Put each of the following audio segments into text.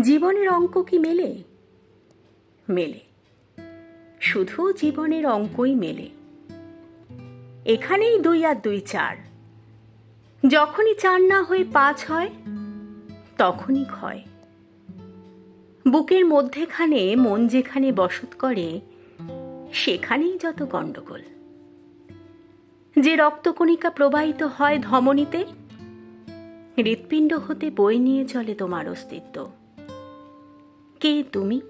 জীবনের অঙ্ক কি মেলে? মেলে। শুধু জীবনের অঙ্কই মেলে। এখানেই দুই আর দুই চার। যখনই চার না হয়ে পাঁচ হয়, তখনই ক্ষয়। বুকের মধ্যেখানে মন যেখানে বসত করে, সেখানেই যত গণ্ডগোল। যে রক্তকণিকা প্রবাহিত হয় ধমনীতে, হৃৎপিণ্ড হতে বই নিয়ে চলে তোমার অস্তিত্ব। কে তুমি?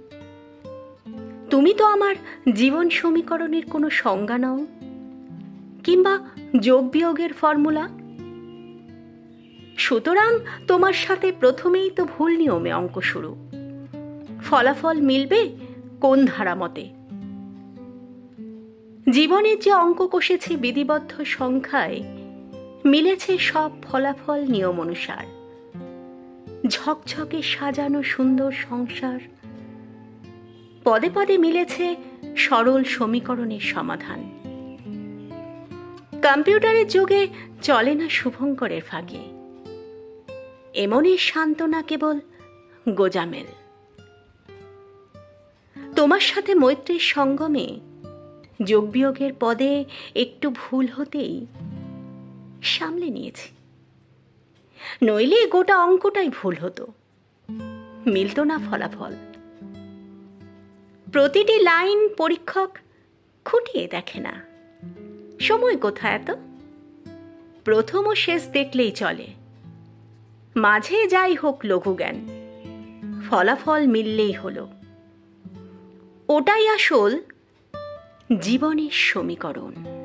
তুমি তো আমার জীবন সমীকরণের কোনো সংজ্ঞা নাও। কিংবা যোগ বিয়োগের ফর্মুলা? সুতরাং তোমার সাথে প্রথমেই তো ভুল নিয়মে অঙ্ক শুরু। ফলাফল মিলবে কোন ধারা মতে? জীবনের যে অঙ্ক কষেছে বিধিবদ্ধ সংখ্যায়, মিলেছে সব ফলাফল নিয়ম অনুসার। ঝকঝকে সাজানো সুন্দর সংসার। পদে পদে মিলেছে সরল সমীকরণের সমাধান। কম্পিউটারের যুগে চলে না শুভঙ্করের ফাঁকে। এমনই সান্ত্বনা কেবল গোজামেল তোমার সাথে মৈত্রীর সঙ্গমে যোগবিয়োগের পদে একটু ভুল হতেই সামলে নিয়েছি। নইলে গোটা অঙ্কটাই ভুল হতো। মিলত না ফলাফল। প্রতিটি লাইন পরীক্ষক খুঁটিয়ে দেখে না। সময় কোথায় এত? প্রথম ও শেষ দেখলেই চলে। মাঝে যাই হোক লঘু জ্ঞান ফলাফল মিললেই হলো। ওটাই আসল জীবনের সমীকরণ।